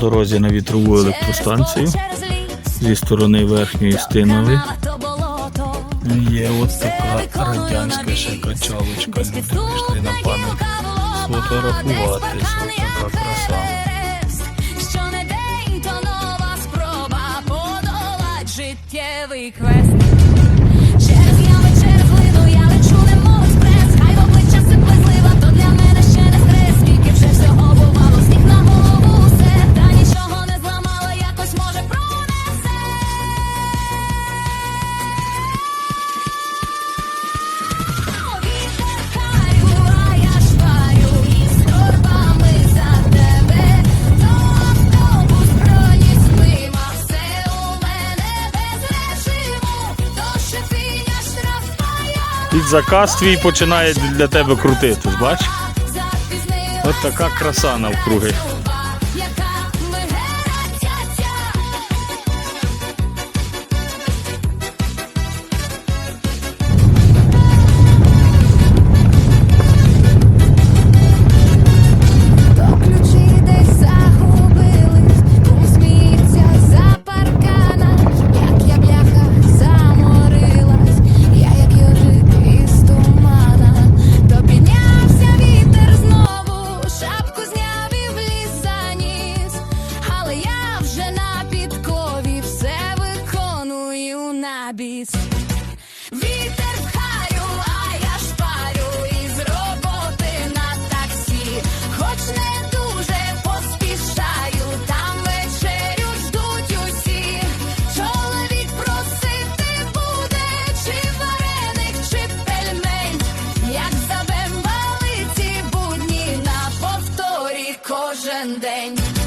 дорозі на вітрову електростанцію зі сторони верхньої стинови. Є от така радянська ще качалочка. Люди пішли на пам'ять сфотографуватись. Ось така краса. Що не день, то нова спроба подолать життєвий квест. Під заказ твій починає для тебе крутити. бач? От така краса навкруги. Біс. Вітер в хаю, а я шпарю із роботи на таксі. Хоч не дуже поспішаю, там вечерю ждуть усі. Чоловік просити буде, чи вареник, чи пельмень. Як забембали ці будні на повторі кожен день.